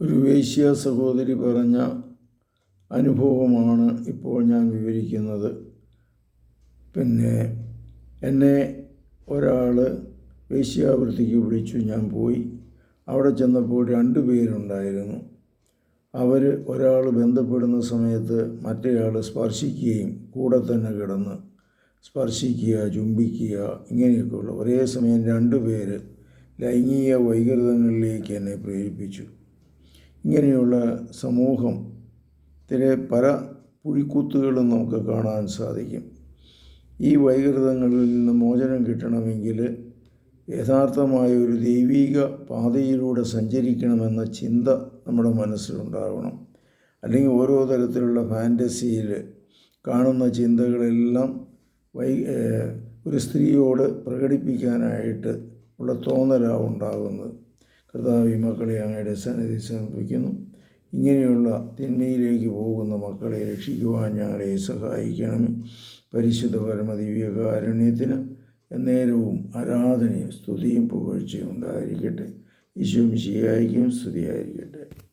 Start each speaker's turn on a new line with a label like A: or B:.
A: ഒരു വേശ്യ സഹോദരി പറഞ്ഞ അനുഭവമാണ് ഇപ്പോൾ ഞാൻ വിവരിക്കുന്നത്. പിന്നെ എന്നെ ഒരാൾ വേശ്യാവൃത്തിക്ക് വിളിച്ചു. ഞാൻ പോയി. അവിടെ ചെന്നപ്പോൾ രണ്ട് പേരുണ്ടായിരുന്നു. അവർ ഒരാൾ ബന്ധപ്പെടുന്ന സമയത്ത് മറ്റേയാൾ സ്പർശിക്കുകയും കൂടെ തന്നെ കിടന്ന് സ്പർശിക്കുക ചുംബിക്കുക ഇങ്ങനെയൊക്കെയുള്ള ഒരേ സമയം രണ്ട് പേര് ലൈംഗിക വൈകൃതങ്ങളിലേക്ക് എന്നെ പ്രേരിപ്പിച്ചു. ഇങ്ങനെയുള്ള സമൂഹത്തിലെ പല പുഴിക്കുത്തുകളും നമുക്ക് കാണാൻ സാധിക്കും. ഈ വൈകൃതങ്ങളിൽ നിന്ന് മോചനം കിട്ടണമെങ്കിൽ യഥാർത്ഥമായ ഒരു ദൈവീക പാതയിലൂടെ സഞ്ചരിക്കണമെന്ന ചിന്ത നമ്മുടെ മനസ്സിലുണ്ടാകണം അല്ലെങ്കിൽ ഓരോ തരത്തിലുള്ള ഫാന്റസിയിൽ കാണുന്ന ചിന്തകളെല്ലാം വൈ ഒരു സ്ത്രീയോട് പ്രകടിപ്പിക്കാനായിട്ട് ഉള്ള തോന്നലാണ് ഉണ്ടാകുന്നത് കർത്താവ് ഈ മക്കളെ അങ്ങയുടെ സന്നിധി സമർപ്പിക്കുന്നു. ഇങ്ങനെയുള്ള തിന്മയിലേക്ക് പോകുന്ന മക്കളെ രക്ഷിക്കുവാൻ ഞങ്ങളെ സഹായിക്കണമേ. പരിശുദ്ധ പരമദിവ്യകാരുണ്യത്തിന് എന്നേരവും ആരാധനയും സ്തുതിയും പുകഴ്ചയും ഉണ്ടായിരിക്കട്ടെ. ഈശോ ശരിയായിരിക്കും സ്തുതിയായിരിക്കട്ടെ.